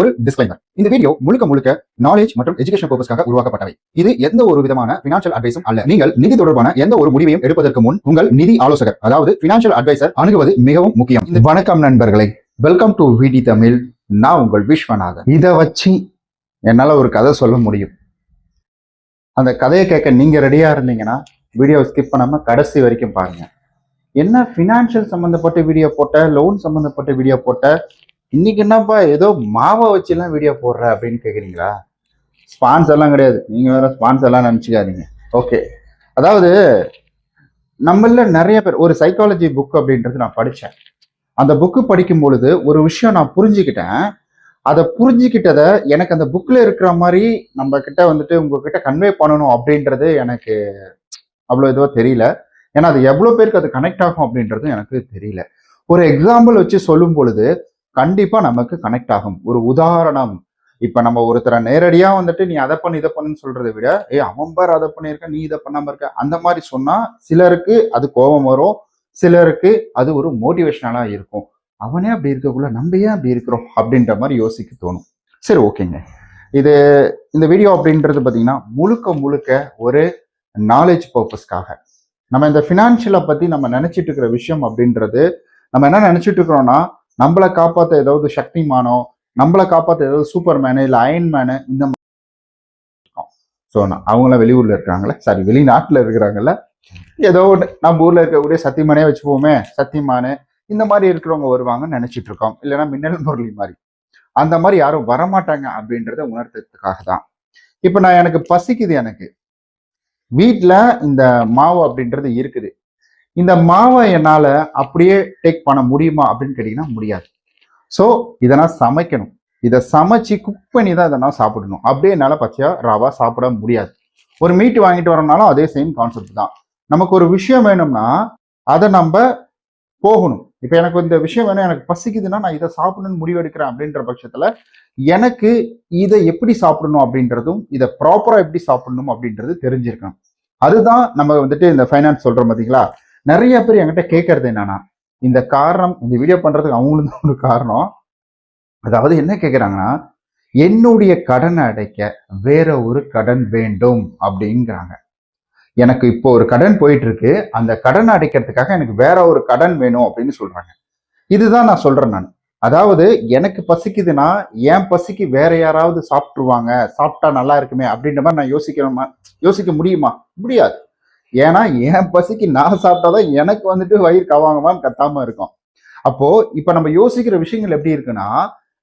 ஒரு டிஸ்க்ளைமர் இந்த வீடியோ முழுக்க முழுக்க நாலேஜ் மற்றும் எஜுகேஷன் பர்பஸ்க்காக உருவாக்கப்பட்டவை. இது எந்த ஒரு விதமான பினான்சியல் அட்வைஸும் அல்ல. நீங்கள் நிதி தொடர்பான எந்த ஒரு முடிவையும் எடுப்பதற்கு முன் உங்கள் நிதி ஆலோசகர் அதாவது பினான்சியல் அட்வைசர் அணுகுவது மிகவும் முக்கியம். வணக்கம் நண்பர்களே. வெல்கம் டு விடி தமிழ் நான் உங்கள் விஸ்வநாதன். இதை வச்சு என்னால ஒரு கதை சொல்ல முடியும். அந்த கதையை கேட்க நீங்க ரெடியா இருந்தீங்கன்னா வீடியோ ஸ்கிப் பண்ணாமல் கடைசி வரைக்கும் பாருங்க. என்ன ஃபினான்ஷியல் சம்மந்தப்பட்ட வீடியோ போட்ட லோன் சம்மந்தப்பட்ட வீடியோ போட்ட இன்னைக்கு என்னப்பா ஏதோ மாவை வச்சுலாம் வீடியோ போடுற அப்படின்னு கேட்குறீங்களா ஸ்பான்ஸ் எல்லாம் கிடையாது. நீங்க வேற ஸ்பான்ஸ் எல்லாம் நினச்சிக்காதீங்க. ஓகே அதாவது நம்மள நிறைய பேர் ஒரு சைக்காலஜி புக் அப்படின்றது நான் படித்தேன் அந்த புக்கு படிக்கும் பொழுது ஒரு விஷயம் நான் புரிஞ்சுக்கிட்டேன். அதை புரிஞ்சுக்கிட்டதை எனக்கு அந்த புக்கில் இருக்கிற மாதிரி நம்ம கிட்ட வந்துட்டு உங்ககிட்ட கன்வே பண்ணணும் அப்படின்றது எனக்கு அவ்வளோ இதுவாக தெரியல. ஏன்னா அது எவ்வளோ பேருக்கு அது கனெக்ட் ஆகும் அப்படின்றதும் எனக்கு தெரியல. ஒரு எக்ஸாம்பிள் வச்சு சொல்லும் பொழுது கண்டிப்பா நமக்கு கனெக்ட் ஆகும். ஒரு உதாரணம். இப்ப நம்ம ஒருத்தரை நேரடியா வந்துட்டு நீ அதை பண்ணு இதை பண்ணுன்னு சொல்றதை விட ஏ அவன் பார் அதை பண்ணியிருக்க நீ இதை பண்ணாம இருக்க. அந்த மாதிரி சொன்னா சிலருக்கு அது கோபம் வரும். சிலருக்கு அது ஒரு மோட்டிவேஷனலா இருக்கும். அவனே அப்படி இருக்கக்குள்ள நம்ம ஏன் அப்படி இருக்கிறோம்? அப்படின்ற மாதிரி யோசிக்க தோணும். சரி ஓகேங்க. இது இந்த வீடியோ அப்படின்றது பார்த்தீங்கன்னா முழுக்க முழுக்க ஒரு நாலேஜ் பர்பஸ்க்காக நம்ம இந்த ஃபினான்ஷியலை பத்தி நம்ம நினைச்சிட்டு இருக்கிற விஷயம் அப்படின்றது நம்ம என்ன நினைச்சிட்டு இருக்கிறோம்னா நம்மளை காப்பாற்ற ஏதாவது சக்திமானோ நம்மளை காப்பாற்ற ஏதாவது சூப்பர் மேனு இல்லை அயன் மேனு இந்த மாதிரி ஸோ அவங்களாம் வெளியூர்ல இருக்காங்கல்ல? சாரி வெளிநாட்டில் இருக்கிறாங்கல்ல? ஏதோ ஒன்று நம்ம ஊரில் இருக்கக்கூடிய சத்தியமானே வச்சுப்போமே சத்தியமானு இந்த மாதிரி இருக்கிறவங்க வருவாங்கன்னு நினைச்சிட்டு இருக்கோம். இல்லைன்னா மின்னல் முரளி மாதிரி. அந்த மாதிரி யாரும் வரமாட்டாங்க அப்படின்றத உணர்த்துறதுக்காக தான். இப்போ நான் எனக்கு பசிக்குது எனக்கு. வீட்டில் இந்த மாவு அப்படின்றது இருக்குது. இந்த மாவை என்னால் அப்படியே டேக் பண்ண முடியுமா அப்படின்னு கேட்டிங்கன்னா முடியாது. ஸோ இதை நான் சமைக்கணும். இதை சமைச்சு குக் பண்ணி தான் இதை நான் சாப்பிடணும். அப்படியே என்னால் பச்சையாக ரவா சாப்பிட முடியாது. ஒரு மீட் வாங்கிட்டு வரோம்னாலும் அதே சேம் கான்செப்ட் தான். நமக்கு ஒரு விஷயம் வேணும்னா அதை நம்ம போகணும். இப்போ எனக்கு இந்த விஷயம் வேணும் எனக்கு பசிக்குதுன்னா நான் இதை சாப்பிடணும்னு முடிவு எடுக்கிறேன் அப்படின்ற பட்சத்தில் எனக்கு இதை எப்படி சாப்பிடணும் அப்படின்றதும் இதை ப்ராப்பராக எப்படி சாப்பிடணும் அப்படின்றது தெரிஞ்சிருக்கணும். அதுதான் நம்ம வந்துட்டு இந்த ஃபைனான்ஸ் சொல்கிறோம் பார்த்தீங்களா நிறைய பேர் என்கிட்ட கேட்கறது என்னன்னா இந்த காரணம் இந்த வீடியோ பண்றதுக்கு அவங்களும் தான் ஒரு காரணம். அதாவது என்ன கேட்குறாங்கன்னா என்னுடைய கடனை அடைக்க வேற ஒரு கடன் வேண்டும் அப்படிங்கிறாங்க. எனக்கு இப்போ ஒரு கடன் போயிட்டு இருக்கு அந்த கடன் அடைக்கிறதுக்காக எனக்கு வேற ஒரு கடன் வேணும் அப்படின்னு சொல்றாங்க. இதுதான் நான் சொல்றேன் நான். அதாவது எனக்கு பசிக்குதுன்னா என் பசிக்கு வேற யாராவது சாப்பிட்டுருவாங்க சாப்பிட்டா நல்லா இருக்குமே அப்படின்ற மாதிரி நான் யோசிக்கணுமா? யோசிக்க முடியுமா? முடியாது. ஏன்னா என் பசிக்கு நான் சாப்பிட்டாதான் எனக்கு வந்துட்டு வயிறு கவாங்கமான்னு கத்தாம இருக்கும். அப்போ இப்ப நம்ம யோசிக்கிற விஷயங்கள் எப்படி இருக்குன்னா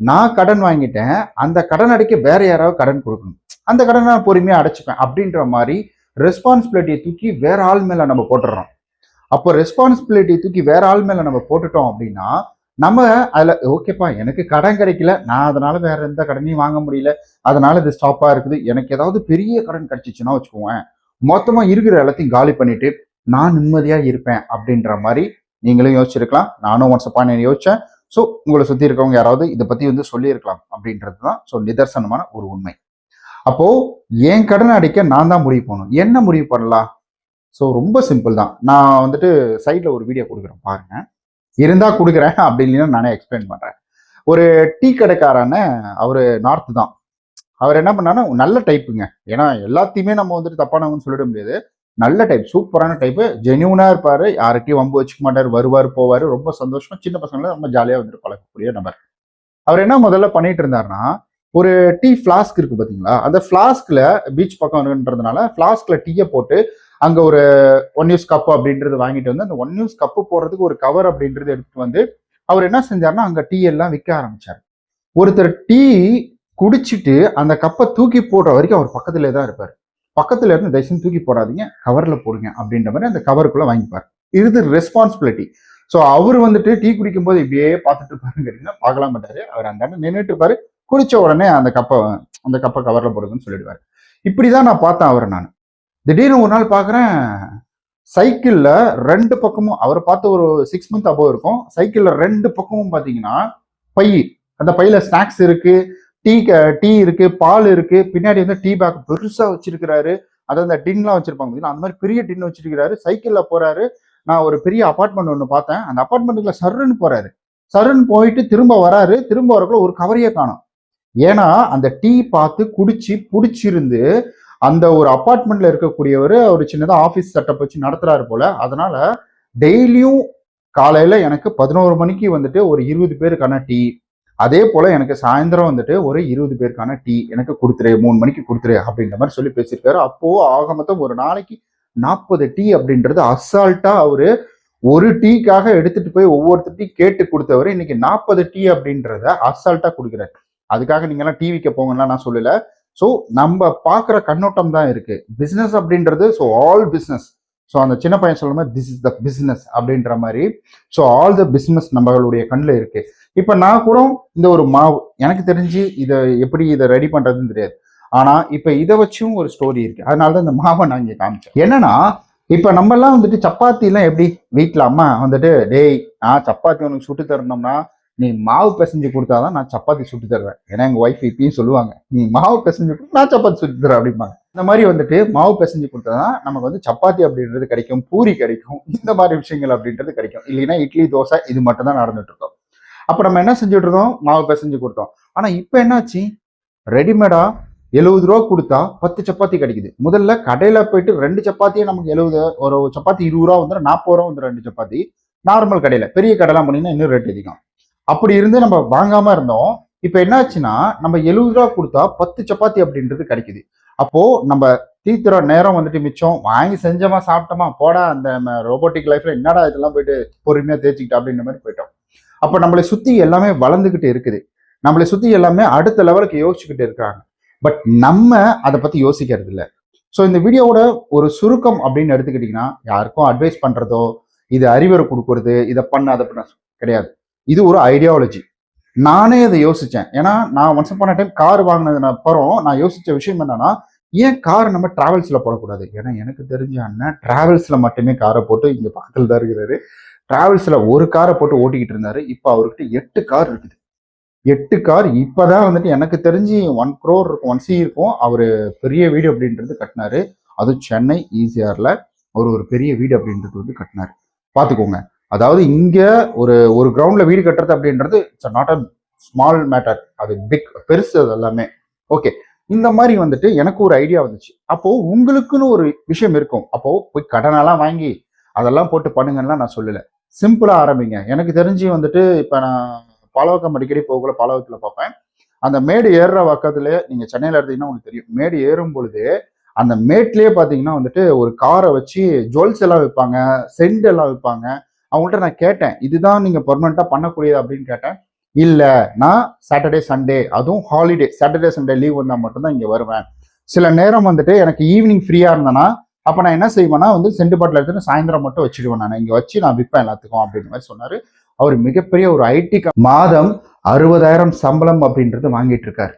நான் கடன் வாங்கிட்டேன் அந்த கடன் அடைக்க வேற யாராவது கடன் கொடுக்கணும். அந்த கடனை நான் பொறுமையா அடைச்சிப்பேன் அப்படின்ற மாதிரி ரெஸ்பான்சிபிலிட்டியை தூக்கி வேற ஆள் மேல நம்ம போட்டுடுறோம் அப்போ ரெஸ்பான்சிபிலிட்டியை தூக்கி வேற ஆள் மேல நம்ம போட்டுட்டோம் அப்படின்னா நம்ம அதில் ஓகேப்பா எனக்கு கடன் கிடைக்கல. நான் அதனால வேற எந்த கடனையும் வாங்க முடியல. அதனால இது ஸ்டாப்பாக இருக்குது. எனக்கு ஏதாவது பெரிய கடன் கிடைச்சிச்சுன்னா வச்சுக்கோங்க மொத்தமா இருக்கிற எல்லாத்தையும் காலி பண்ணிட்டு நான் நிம்மதியா இருப்பேன் அப்படின்ற மாதிரி நீங்களும் யோசிச்சிருக்கலாம். நானும் ஒன்ஸ் அப்பான் யோசிச்சேன். ஸோ உங்களை சுத்தி இருக்கவங்க யாராவது இதை பத்தி வந்து சொல்லியிருக்கலாம் அப்படின்றது தான் ஸோ நிதர்சனமான ஒரு உண்மை. அப்போ என் கடனை அடிக்க நான் தான் முடிவு பண்ணணும். என்ன முடிவு பண்ணலாம்? ஸோ ரொம்ப சிம்பிள் தான். நான் வந்துட்டு சைட்ல ஒரு வீடியோ கொடுக்குறேன். பாருங்க. இருந்தா கொடுக்குறேன் அப்படி இல்லைன்னா நானே எக்ஸ்பிளைன் பண்றேன். ஒரு டீ கடைக்காரான அவரு நார்த் தான். அவர் என்ன பண்ணாருன்னா நல்ல டைப்புங்க ஏன்னா எல்லாத்தையுமே நம்ம வந்துட்டு தப்பானவங்கன்னு சொல்லிட முடியாது. நல்ல டைப் சூப்பரான டைப்பு ஜெனியூனாக இருப்பார். யார்கிட்டயும் வம்பு வச்சுக்க மாட்டார். வருவார் போவார். ரொம்ப சந்தோஷமாக சின்ன பசங்களை ரொம்ப ஜாலியாக வந்துட்டு பழக்கக்கூடிய நபர். அவர் என்ன முதல்ல பண்ணிட்டு இருந்தாருன்னா ஒரு டீ ஃப்ளாஸ்க் இருக்கு பார்த்தீங்களா அந்த ஃப்ளாஸ்கில் பீச் பக்கம் இருக்குன்றதுனால ஃப்ளாஸ்கில் டீயை போட்டு அங்கே ஒரு ஒன் யூஸ் கப்பு அப்படின்றது வாங்கிட்டு வந்து அந்த ஒன் யூஸ் கப்பு போடுறதுக்கு ஒரு கவர் அப்படின்றது எடுத்துட்டு வந்து அவர் என்ன செஞ்சாருன்னா அங்கே டீ எல்லாம் விற்க ஆரம்பிச்சார். ஒருத்தர் டீ குடிச்சிட்டு அந்த கப்பை தூக்கி போடுற வரைக்கும் அவர் பக்கத்துல தான் இருப்பார். பக்கத்துல இருந்து தயவுசெய்து தூக்கி போடாதீங்க கவர்ல போடுங்க அப்படின்ற மாதிரி அந்த கவருக்குள்ள வாங்கிப்பார். இது ரெஸ்பான்சிபிலிட்டி ஸோ அவர் வந்துட்டு டீ குடிக்கும் போது இப்படியே பார்த்துட்டு இருப்பாருங்கிறீங்கன்னா பார்க்கலாம் மாட்டாரு அவர் அந்த இடத்துல நின்றுட்டு இருப்பாரு. குடிச்ச உடனே அந்த கப்பை அந்த கப்பை கவர்ல போடுங்கன்னு சொல்லிடுவாரு. இப்படிதான் நான் பார்த்தேன் அவரை நான். திடீர்னு ஒரு நாள் பார்க்குறேன் சைக்கிள்ல ரெண்டு பக்கமும் அவரை பார்த்து ஒரு சிக்ஸ் மந்த் அபோவ் இருக்கும். சைக்கிள்ல ரெண்டு பக்கமும் பார்த்தீங்கன்னா பை அந்த பையில ஸ்நாக்ஸ் இருக்கு. டீ டீ இருக்கு பால் இருக்கு. பின்னாடி வந்து டீ பேக் பெருசா வச்சிருக்கிறாரு. அதாவது அந்த டின்லாம் வச்சிருப்பாங்க அந்த மாதிரி பெரிய டின் வச்சிருக்கிறாரு. சைக்கிள்ல போறாரு. நான் ஒரு பெரிய அபார்ட்மெண்ட் ஒன்று பார்த்தேன். அந்த அபார்ட்மெண்ட்டுக்குள்ள சருன்னு போறாரு. சருன்னு போயிட்டு திரும்ப வராரு. திரும்ப வரக்குள்ள ஒரு கவரையே காணும். ஏன்னா அந்த டீ பார்த்து குடிச்சு பிடிச்சிருந்து அந்த ஒரு அப்பார்ட்மெண்ட்ல இருக்கக்கூடியவர் ஒரு சின்னதாக ஆஃபீஸ் செட்டப் வச்சு நடத்துறாரு போல. அதனால டெய்லியும் காலையில எனக்கு பதினோரு மணிக்கு வந்துட்டு ஒரு இருபது பேருக்கான டீ அதே போல எனக்கு சாயந்தரம் வந்துட்டு ஒரு இருபது பேருக்கான டீ எனக்கு கொடுத்துரு மூணு மணிக்கு கொடுத்துரு அப்படின்ற மாதிரி சொல்லி பேசியிருக்காரு. அப்போ ஆக மொத்தம் ஒரு நாளைக்கு நாற்பது டீ அப்படின்றது அசால்ட்டா அவரு ஒரு டீக்காக எடுத்துட்டு போய் ஒவ்வொருத்தர் கேட்டு கொடுத்தவர் இன்னைக்கு நாற்பது டீ அப்படின்றத அசால்ட்டா கொடுக்குறாரு. அதுக்காக நீங்க எல்லாம் டிவிக்கு போங்கன்னா நான் சொல்லல. ஸோ நம்ம பார்க்குற கண்ணோட்டம் தான் இருக்கு. பிஸ்னஸ் அப்படின்றது ஸோ ஆல் பிஸ்னஸ் ஸோ அந்த சின்ன பையன் சொல்ல மாதிரி திஸ் இஸ் த பிஸ்னஸ் அப்படின்ற மாதிரி. ஸோ ஆல் த பிஸ்னஸ் நம்மளுடைய கண்ணில் இருக்கு. இப்போ நான் கூட இந்த ஒரு மாவு எனக்கு தெரிஞ்சு இதை எப்படி இதை ரெடி பண்ணுறதுன்னு தெரியாது. ஆனால் இப்போ இதை வச்சும் ஒரு ஸ்டோரி இருக்கு. அதனால தான் இந்த மாவை நான் இங்கே காமிச்சேன். என்னன்னா இப்போ நம்மலாம் வந்துட்டு சப்பாத்திலாம் எப்படி? வீட்டில் அம்மா வந்துட்டு டேய் நான் சப்பாத்தி உனக்கு சுட்டு தரணும்னா நீ மாவு பிசைஞ்சு கொடுத்தாதான் நான் சப்பாத்தி சுட்டு தருவேன். ஏன்னா எங்கள் ஒய்ஃப் இப்பயும் சொல்லுவாங்க நீ மாவு பிசைஞ்சு கொடுத்து நான் சப்பாத்தி சுட்டு தரேன் அப்படிம்பாங்க. இந்த மாதிரி வந்துட்டு மாவு பிசைஞ்சு கொடுத்தாதான் நமக்கு வந்து சப்பாத்தி அப்படின்றது கிடைக்கும் பூரி கிடைக்கும் இந்த மாதிரி விஷயங்கள் அப்படின்றது கிடைக்கும். இல்லைன்னா இட்லி தோசை இது மட்டும் தான் நடந்துட்டு இருக்கோம். அப்போ நம்ம என்ன செஞ்சுட்டு இருந்தோம் மாவு பிசைஞ்சு கொடுத்தோம். ஆனால் இப்போ என்னாச்சு? ரெடிமேடா எழுபது ரூபா கொடுத்தா பத்து சப்பாத்தி கிடைக்குது. முதல்ல கடையில் போயிட்டு ரெண்டு சப்பாத்தியே நமக்கு எழுபது ஒரு சப்பாத்தி இருபது ரூபா வந்துடும் நாற்பது ரூபா வந்து ரெண்டு சப்பாத்தி. நார்மல் கடையில். பெரிய கடைலாம் போனீங்கன்னா இன்னும் ரேட் அதிகம். அப்படி இருந்து நம்ம வாங்காமல் இருந்தோம். இப்போ என்னாச்சுன்னா நம்ம எழுபது ரூபா கொடுத்தா பத்து சப்பாத்தி அப்படின்றது கிடைக்குது. அப்போது நம்ம தீத்துற நேரம் வந்துட்டு மிச்சம். வாங்கி செஞ்சோமா சாப்பிட்டோமா போடா அந்த ரோபோட்டிக் லைஃப்ல என்னடா இதெல்லாம் போயிட்டு பொறுமையாக தேய்ச்சிக்கிட்டா அப்படின்ற மாதிரி போயிட்டோம். அப்போ நம்மளை சுற்றி எல்லாமே வளர்ந்துக்கிட்டு இருக்குது. நம்மளை சுற்றி எல்லாமே அடுத்த லெவலுக்கு யோசிச்சுக்கிட்டு இருக்காங்க. பட் நம்ம அதை பற்றி யோசிக்கிறது இல்லை. ஸோ இந்த வீடியோவோட ஒரு சுருக்கம் அப்படின்னு எடுத்துக்கிட்டிங்கன்னா யாருக்கும் அட்வைஸ் பண்ணுறதோ இது அறிவுரை கொடுக்கறது இதை பண்ண அதை பண்ண கிடையாது. இது ஒரு ஐடியாலஜி நானே அதை யோசித்தேன் ஏன்னா நான் ஒன்ஸ் பண்ண டைம் கார் வாங்கினதுன அப்புறம் நான் யோசித்த விஷயம் என்னன்னா ஏன் கார் நம்ம டிராவல்ஸில் போடக்கூடாது? ஏன்னா எனக்கு தெரிஞ்ச அண்ணன் டிராவல்ஸில் மட்டுமே காரை போட்டு இங்கே பக்கத்தில் தான் இருக்கிறாரு. டிராவல்ஸில் ஒரு காரை போட்டு ஓட்டிக்கிட்டு இருந்தார். இப்போ அவர்கிட்ட எட்டு கார் இருக்குது. எட்டு கார் இப்பதான் வந்துட்டு எனக்கு தெரிஞ்சு ஒன் க்ரோர் இருக்கும் ஒன் சி இருக்கும். அவர் பெரிய வீடு அப்படின்றது கட்டினாரு. அதுவும் சென்னை ஈசிஆரில் அவர் ஒரு பெரிய வீடு அப்படின்றது வந்து கட்டினாரு. பார்த்துக்கோங்க அதாவது இங்கே ஒரு ஒரு கிரவுண்டில் வீடு கட்டுறது அப்படின்றது it's not a small matter அது பிக் பெருசு அது எல்லாமே. ஓகே இந்த மாதிரி வந்துட்டு எனக்கு ஒரு ஐடியா வந்துச்சு. அப்போ உங்களுக்குன்னு ஒரு விஷயம் இருக்கும். அப்போ போய் கடனெல்லாம் வாங்கி அதெல்லாம் போட்டு பண்ணுங்கன்னா நான் சொல்லலை. சிம்பிளாக ஆரம்பிங்க. எனக்கு தெரிஞ்சு வந்துட்டு இப்போ நான் பாலவக்கம் அடிக்கடி போகல பாலவக்கத்தில் பார்ப்பேன். அந்த மேடு ஏறுற பக்கத்துல நீங்கள் சென்னையில் இருந்தீங்கன்னா உங்களுக்கு தெரியும். மேடு ஏறும் பொழுது அந்த மேட்லேயே பார்த்தீங்கன்னா வந்துட்டு ஒரு காரை வச்சு ஜுவல்ஸ் எல்லாம் விற்பாங்க சென்ட் எல்லாம் விற்பாங்க அவங்கள்ட்ட நான் கேட்டேன் இதுதான் நீங்கள் பர்மனெண்ட்டாக பண்ணக்கூடியது அப்படின்னு கேட்டேன். இல்லை நான் சாட்டர்டே சண்டே அதுவும் ஹாலிடே சாட்டர்டே சண்டே லீவ் வந்தால் மட்டும்தான் இங்கே வருவேன். சில நேரம் வந்துட்டு எனக்கு ஈவினிங் ஃப்ரீயாக இருந்தேன்னா அப்போ நான் என்ன செய்வேன்னா வந்து செண்டு பாட்டில் எடுத்துட்டு சாயந்தரம் மட்டும் வச்சுடுவேன் நான். இங்கே வச்சு நான் விற்பேன் எல்லாத்துக்கும் அப்படின்ற மாதிரி சொன்னார். அவர் மிகப்பெரிய ஒரு ஐடி மாதம் அறுபதாயிரம் சம்பளம் அப்படின்றது வாங்கிட்டு இருக்காரு.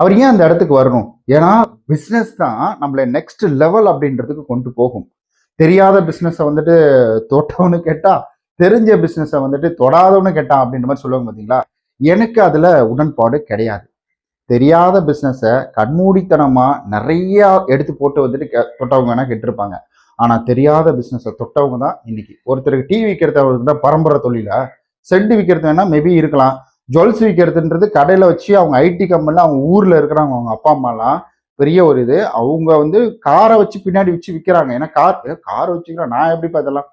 அவர் ஏன் அந்த இடத்துக்கு வரணும்? ஏன்னா பிஸ்னஸ் தான் நம்மளை நெக்ஸ்ட் லெவல் அப்படின்றதுக்கு கொண்டு போகும். தெரியாத பிஸ்னஸை வந்துட்டு தொட்டவனு கேட்டா தெரிஞ்ச பிஸ்னஸை வந்துட்டு தொடாதவனு கேட்டான் அப்படின்ற மாதிரி சொல்லுவாங்க பார்த்தீங்களா எனக்கு அதில் உடன்பாடு கிடையாது. தெரியாத பிஸ்னஸை கண்மூடித்தனமாக நிறைய எடுத்து போட்டு வந்துட்டு கெ- தொட்டவங்க வேணால் கெட்டிருப்பாங்க. ஆனால் தெரியாத பிஸ்னஸை தொட்டவங்க தான் இன்னைக்கு. ஒருத்தருக்கு டீ விற்கிறது தான் பரம்பரை தொழில? செண்டு விற்கிறது வேணா மேபி இருக்கலாம். ஜுவல்ஸ் விற்கிறதுன்றது கடையில் வச்சு அவங்க ஐடி கம்பெனியில் அவங்க ஊரில் இருக்கிறாங்க அவங்க அப்பா அம்மாலாம். பெரிய ஒரு இது. அவங்க வந்து காரை வச்சு பின்னாடி வச்சு விற்கிறாங்க ஏன்னா கார் காரை வச்சுக்கிறோம் நான் எப்படி பார்த்தலாம்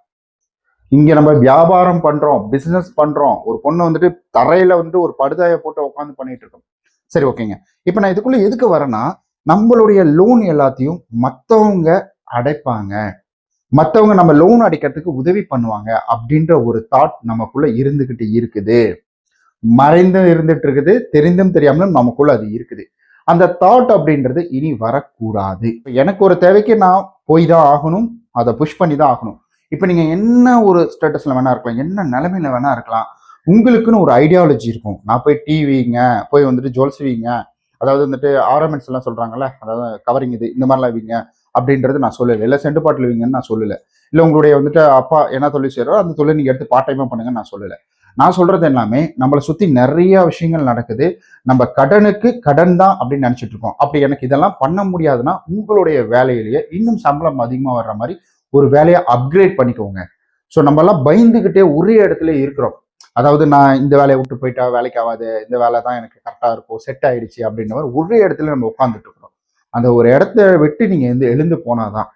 இங்கே நம்ம வியாபாரம் பண்ணுறோம் பிஸ்னஸ் பண்ணுறோம் ஒரு பொண்ணு வந்துட்டு தரையில் வந்துட்டு ஒரு படுதாயை போட்டு உட்காந்து பண்ணிட்டு இருக்கோம். சரி ஓகேங்க. இப்போ நான் இதுக்குள்ள எதுக்கு வரேன்னா நம்மளுடைய லோன் எல்லாத்தையும் மற்றவங்க அடைப்பாங்க. மற்றவங்க நம்ம லோன் அடைக்கிறதுக்கு உதவி பண்ணுவாங்க அப்படின்ற ஒரு தாட் நமக்குள்ள இருந்துகிட்டு இருக்குது. மறைந்தும் இருந்துட்டு இருக்குது தெரிந்தும் தெரியாமலும் நமக்குள்ள அது இருக்குது. அந்த தாட் அப்படின்றது இனி வரக்கூடாது. இப்போ எனக்கு ஒரு தேவைக்கு நான் போய் தான் ஆகணும் அதை புஷ் பண்ணி தான் ஆகணும். இப்போ நீங்க என்ன ஒரு ஸ்டேட்டஸ்ல வேணா இருக்கலாம் என்ன நிலைமையில வேணா இருக்கலாம். உங்களுக்குன்னு ஒரு ஐடியாலஜி இருக்கும். நான் போய் டிவிங்க போய் வந்துட்டு ஜுவல்ஸ் வீங்க அதாவது வந்துட்டு ஆர்னமெண்ட்ஸ் எல்லாம் சொல்றாங்கல்ல அதாவது கவரிங் இது இந்த மாதிரிலாம் வீங்க அப்படின்றது நான் சொல்லலை. இல்லை செண்டு பாட்டில் வீங்கன்னு நான் சொல்லலை. இல்லை உங்களுடைய வந்துட்டு அப்பா என்ன தொழில் செய்கிறோ அந்த தொழில் நீங்கள் எடுத்து பார்ட் டைமாக பண்ணுங்கன்னு நான் சொல்லலை. நான் சொல்றது எல்லாமே நம்மளை சுத்தி நிறைய விஷயங்கள் நடக்குது. நம்ம கடனுக்கு கடன் தான் அப்படின்னு நினைச்சிட்டு இருக்கோம். அப்படி எனக்கு இதெல்லாம் பண்ண முடியாதுன்னா உங்களுடைய வேலையிலேயே இன்னும் சம்பளம் அதிகமாக வர்ற மாதிரி ஒரு வேலையை அப்கிரேட் பண்ணிக்கோங்க. ஸோ நம்மலாம் பயந்துக்கிட்டே பயந்துகிட்டே ஒரே இடத்துல இருக்கிறோம். அதாவது நான் இந்த வேலையை விட்டு போயிட்டா வேலைக்கு ஆகாது இந்த வேலை தான் எனக்கு கரெக்டாக இருக்கும் செட் ஆயிடுச்சு அப்படின்ற மாதிரி ஒரே இடத்துல நம்ம உட்காந்துட்டு இருக்கிறோம். அந்த ஒரு இடத்த விட்டு நீங்கள் வந்து எழுந்து போனாதான்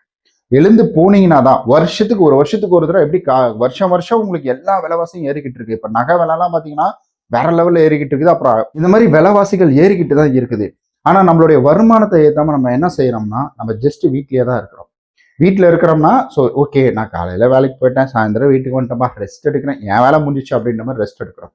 எழுந்து போனீங்கன்னா தான் வருஷத்துக்கு ஒரு வருஷத்துக்கு ஒரு தடவை எப்படி கா வருஷம் வருஷம் உங்களுக்கு எல்லா விலைவாசியும் ஏறிக்கிட்டு இருக்கு. இப்போ நகை விலைலாம் பார்த்தீங்கன்னா வேற லெவலில் ஏறிக்கிட்டு இருக்குது. அப்புறம் இந்த மாதிரி விலைவாசிகள் ஏறிக்கிட்டு தான் இருக்குது. ஆனால் நம்மளுடைய வருமானத்தை ஏற்றாம நம்ம என்ன செய்யறோம்னா நம்ம ஜஸ்ட் வீட்லேயே தான் இருக்கிறோம். வீட்டில் இருக்கிறோம்னா ஸோ ஓகே நான் காலையில் வேலைக்கு போயிட்டேன் சாயந்தரம் வீட்டுக்கு வந்துட்டோமா ரெஸ்ட் எடுக்கிறேன். என் வேலை முடிஞ்சிச்சு அப்படின்ற மாதிரி ரெஸ்ட் எடுக்கிறோம்.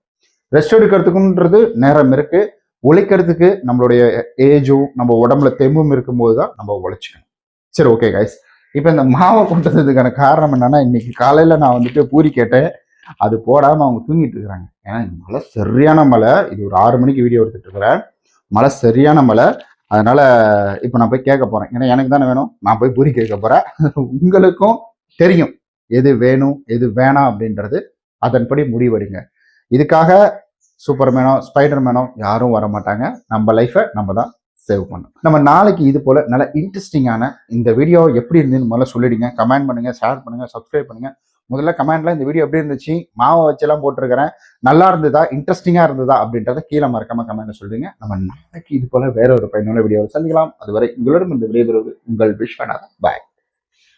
ரெஸ்ட் எடுக்கிறதுக்குன்றது நேரம் இருக்கு. உழைக்கிறதுக்கு நம்மளுடைய ஏஜும் நம்ம உடம்புல தெம்பும் இருக்கும்போது தான் நம்ம உழைச்சிக்கணும். சரி ஓகே கைஸ் இப்போ இந்த மாவை கொண்டு வந்ததுக்கான காரணம் என்னன்னா இன்னைக்கு காலையில் நான் வந்துட்டு பூரி கேட்டேன். அது போடாமல் அவங்க தூங்கிட்டு இருக்கிறாங்க. ஏன்னா மழை சரியான மழை. இது ஒரு ஆறு மணிக்கு வீடியோ எடுத்துட்டு இருக்கிறேன். மழை சரியான மழை. அதனால இப்போ நான் போய் கேட்க போறேன். ஏன்னா எனக்கு தானே வேணும். நான் போய் பூரி கேட்க போறேன். உங்களுக்கும் தெரியும் எது வேணும் எது வேணாம் அப்படின்றது. அதன்படி முடிவெடுங்க. இதுக்காக சூப்பர்மேனோ ஸ்பைடர்மேனோ யாரும் வர மாட்டாங்க நம்ம லைஃபை நம்ம தான் சேவ் பண்ணும் நம்ம நாளைக்கு இது போல நல்ல இன்ட்ரெஸ்டிங்கான இந்த வீடியோ எப்படி இருந்துன்னு முதல்ல சொல்லிடுங்க. கமெண்ட் பண்ணுங்க ஷேர் பண்ணுங்க சப்ஸ்கிரைப் பண்ணுங்க. முதல்ல கமெண்ட்ல இந்த வீடியோ எப்படி இருந்துச்சு? மாவை வச்செல்லாம் போட்டிருக்கிறேன். நல்லா இருந்ததா? இன்ட்ரெஸ்டிங்கா இருந்ததா? அப்படின்றத கீழே மறக்காம கமெண்ட்ல சொல்றீங்க நம்ம நாளைக்கு இது போல வேற ஒரு பயனுள்ள வீடியோவில் சந்திக்கலாம். அதுவரை உங்களிடம் இந்த விடைபெறுவது உங்கள் விஸ்வநாதன். பாய்